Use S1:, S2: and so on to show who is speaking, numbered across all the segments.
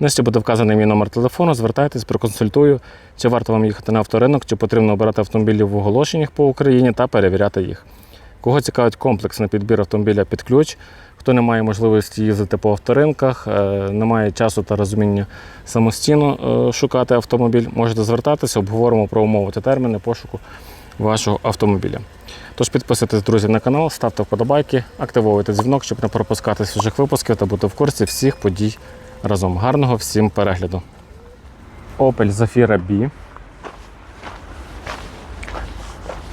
S1: Нижче буде вказаний мій номер телефону. Звертайтесь, проконсультую, чи варто вам їхати на авторинок, чи потрібно обирати автомобілі в оголошеннях по Україні та перевіряти їх. Кого цікавить комплексний підбір автомобіля під ключ, хто не має можливості їздити по авторинках, е, не має часу та розуміння самостійно е, шукати автомобіль, можете звертатися, обговоримо про умови та терміни пошуку вашого автомобіля. Тож підписуйтесь, друзі, на канал, ставте вподобайки, активовуйте дзвінок, щоб не пропускати свіжих випусків та бути в курсі всіх подій разом. Гарного всім перегляду. Opel Zafira B.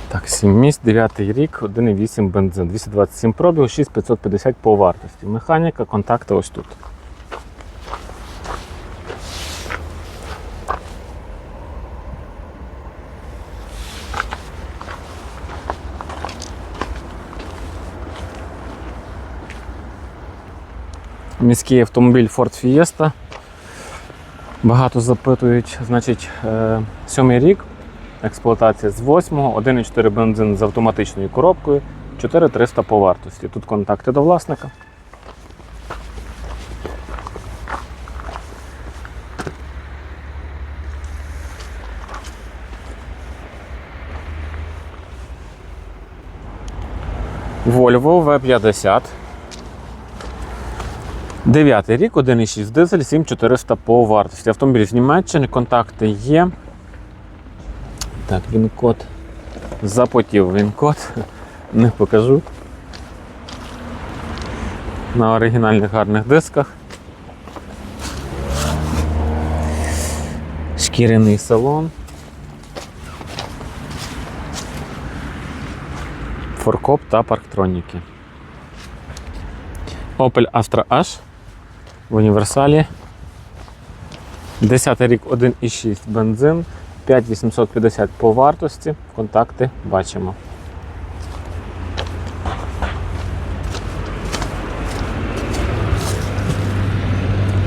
S1: Так, 7 місць, 9 рік, 1,8 бензин, 227 пробіг, 6550 по вартості. Механіка, контакти ось тут. Міський автомобіль Ford Fiesta. Багато запитують, значить, е, сьомий рік, експлуатація з 8-го, 1,4 бензин з автоматичною коробкою, 4300 по вартості. Тут контакти до власника. Volvo V50. Дев'ятий рік, 1,6 дизель, 7400 по вартості. Автомобіль з Німеччини, контакти є. Так, він код запотів він код. Не покажу. На оригінальних гарних дисках. Шкіряний салон. Форкоп та парктроніки. Opel Astra H в універсалі. 10 рік 1,6 бензин, 5850 по вартості. Контакти бачимо.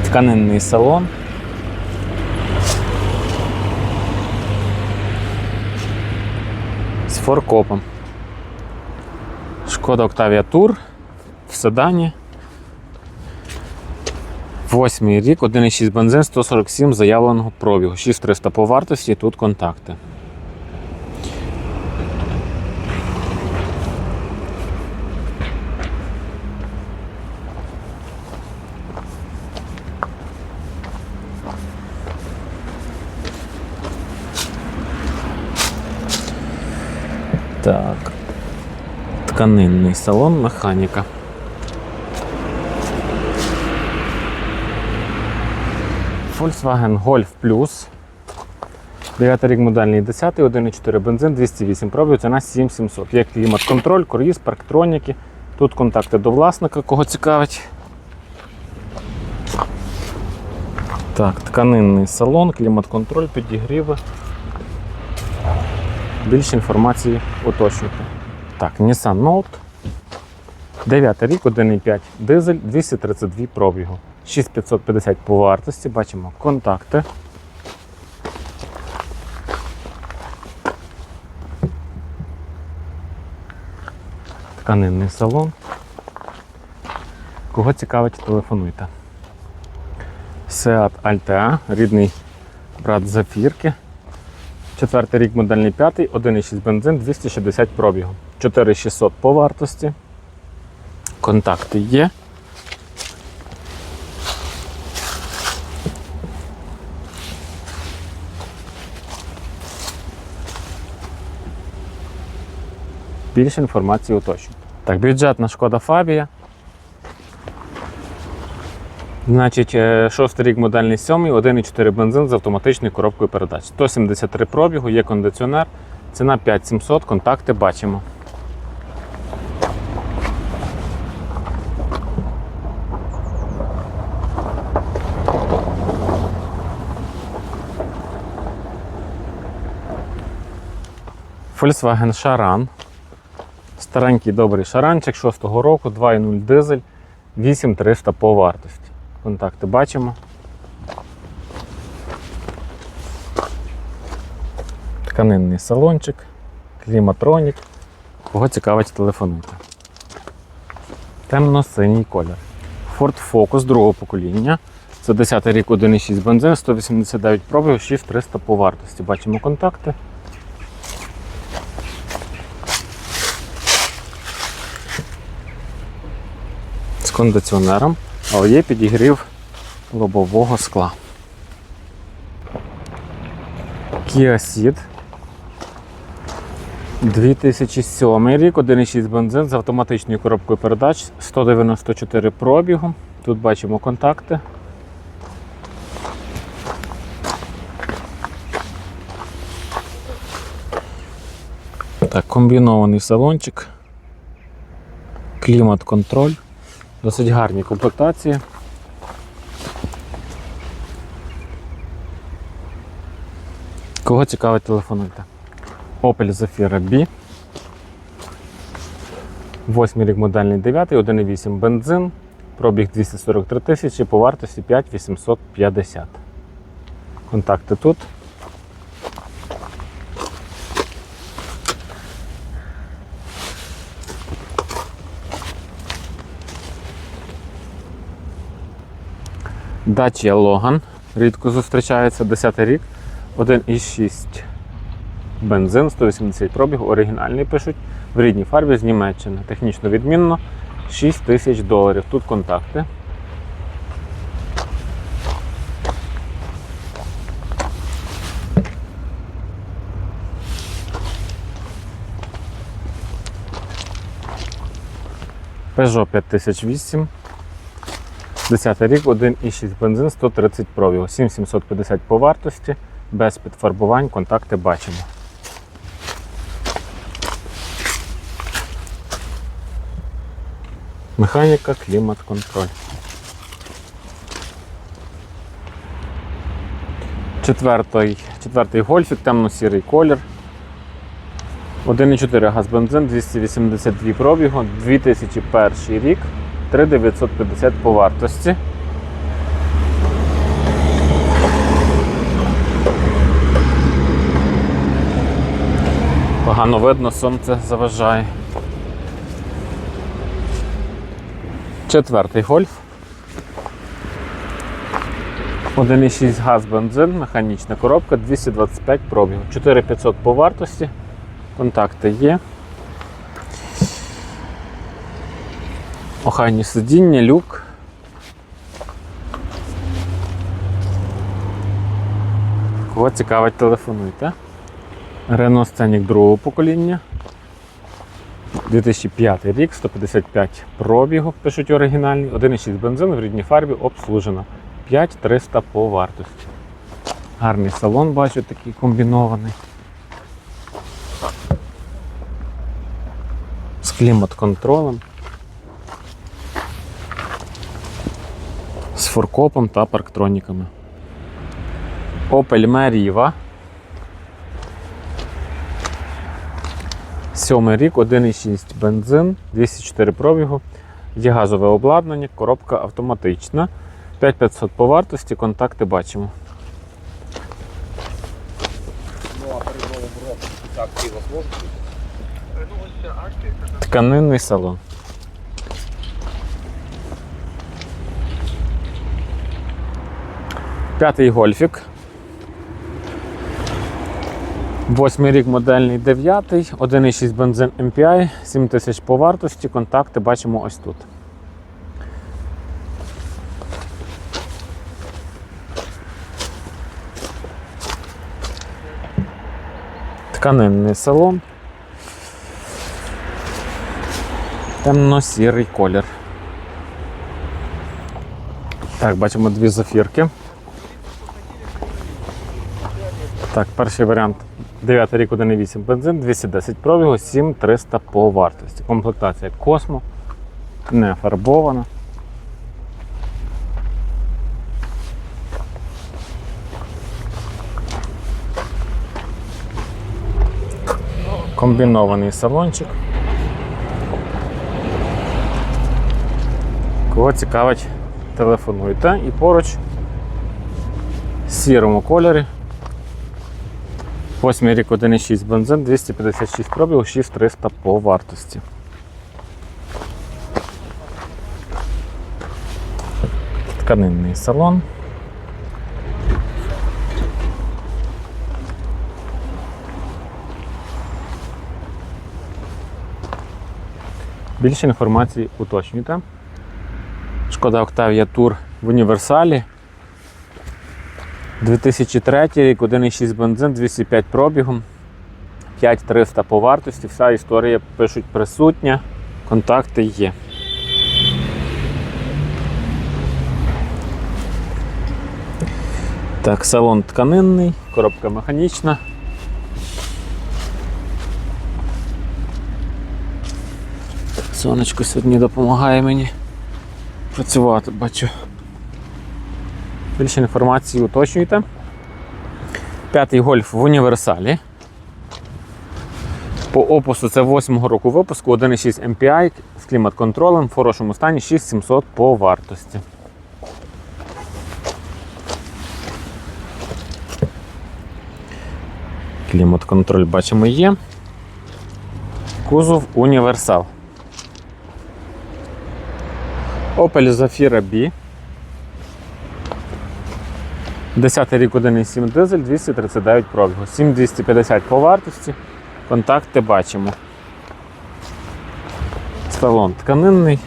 S1: Тканинний салон. З форкопом. Шкода Octavia Tour в седані. Восьмий рік, 1,6 бензин, 147 заявленого пробігу. 6300 по вартості, тут контакти. Так. Тканинний салон, механіка. Volkswagen Golf Plus. 9 рік модельний 10, 1,4 бензин, 208 пробів, ціна 7700. Є клімат-контроль, круїз, парктроніки. Тут контакти до власника, кого цікавить. Так, тканинний салон, клімат-контроль, підігріви. Більше інформації уточнюйте. Так, Nissan Note. 9 рік, 1,5 дизель, 232 пробігу. 6550 по вартості, бачимо контакти. Тканинний салон. Кого цікавить, телефонуйте. Seat Altea, рідний брат Зафірки. Четвертий рік модельний п'ятий, 1,6 бензин, 260 пробігу. 4600 по вартості. Контакти є. Більше інформації уточню. Так, бюджетна шкода Фабія. Значить, е, шостий рік модельний сьомий, 1,4 бензин з автоматичною коробкою передач. 173 пробігу, є кондиціонер, ціна 5700, контакти бачимо. Volkswagen Charan. Старенький добрий шаранчик 6-го року, 2.0 дизель, 8300 по вартості. Контакти бачимо. Тканинний салончик, кліматронік. Кого цікавить, телефонуйте. Темно-синій колір. Ford Focus другого покоління. Це 10 рік 1,6 бензин, 189 пробігу, 6300 по вартості. Бачимо контакти. З кондиціонером, але є підігрів лобового скла. Ceed 2007 рік, 1,6 бензин з автоматичною коробкою передач, 194 пробігу. Тут бачимо контакти. Так, комбінований салончик, клімат-контроль, досить гарні комплектації. Кого цікавить, телефонуйте. Opel Zafira B. 8 рік модельний 9, 1,8 бензин, пробіг 243 тисячі, по вартості 5850. Контакти тут. Dacia Logan. Рідко зустрічається 10 рік, 1,6 бензин, 180 пробіг, оригінальний пишуть в рідній фарбі з Німеччини. Технічно відмінно 6 тисяч доларів. Тут контакти. Peugeot 5008. 10 рік, 1,6 бензин, 130 пробігу, 7750 по вартості, без підфарбувань, контакти бачимо. Механіка, клімат, контроль. Четвертий, четвертий гольфік, темно-сірий колір. 1,4 газ бензин, 282 пробігу, 2001 рік, 3950 по вартості. Погано видно, сонце заважає. Четвертий гольф. 1,6 газ бензин, механічна коробка, 225 пробігу. 4500 по вартості. Контакти є. Охайні сидіння, люк. Кого цікавить, телефонуйте. Renault Scenic другого покоління. 2005 рік, 155 пробігу, пишуть оригінальний, 1,6 бензин в рідній фарбі обслужено. 5300 по вартості. Гарний салон, бачу, такий комбінований. З клімат-контролем. Форкопом та парктроніками. Opel Meriva. Сьомий рік, 1,6 бензин, 204 пробігу, є газове обладнання, коробка автоматична. 5500 по вартості, контакти бачимо.
S2: Ну, а
S1: П'ятий гольфік. Восьмий рік модельний дев'ятий, 1,6 бензин MPI, 7 тисяч по вартості. Контакти бачимо ось тут. Тканинний салон. Темно-сірий колір. Так, бачимо дві зафірки. Так, перший варіант 9 рік 1,8 бензин, 210 пробігу, 7300 по вартості. Комплектація Космо, не фарбована. Комбінований салончик. Кого цікавить, телефонуйте. І поруч в сірому кольорі. 8 рік 1,6 бензин, 256 пробігу, 6300 по вартості. Тканинний салон. Більше інформації уточнюйте. Шкода Octavia Tour в універсалі. 2003 рік, 1,6 бензин, 205 пробігом, 5300 по вартості. Вся історія пишуть присутня, контакти є. Так, салон тканинний, коробка механічна. Сонечко сьогодні допомагає мені працювати, бачу. Більше інформації уточнюйте. П'ятий гольф в універсалі. По опусу це 8-го року випуску, 1,6 MPI з клімат-контролем в хорошому стані 6700 по вартості. Клімат-контроль бачимо є. Кузов універсал. Opel Zafira B. 10 рік 1,7 дизель, 239 пробігу. 7250 по вартості. Контакти бачимо. Салон тканинний.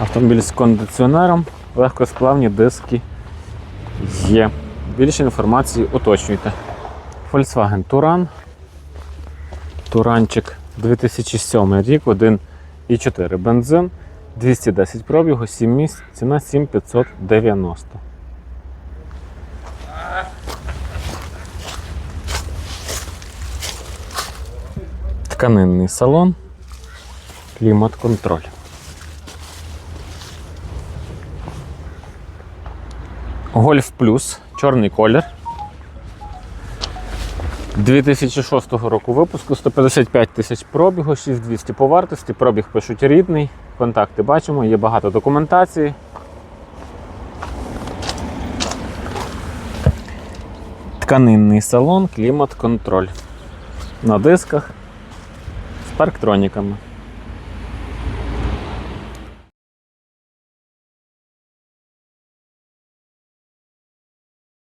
S1: Автомобіль з кондиціонером, легкосплавні диски є. Більше інформації уточнюйте. Volkswagen Touran. Туранчик 2007 рік, 1,4 бензин, 210 пробігу, 7 місць, ціна 7590. Тканинний салон, клімат-контроль. Гольф плюс, чорний колір. 2006 року випуску 155 тисяч пробігу, 6200 по вартості. Пробіг пишуть рідний. Контакти бачимо, є багато документації. Тканинний салон, клімат-контроль. На дисках з парктроніками.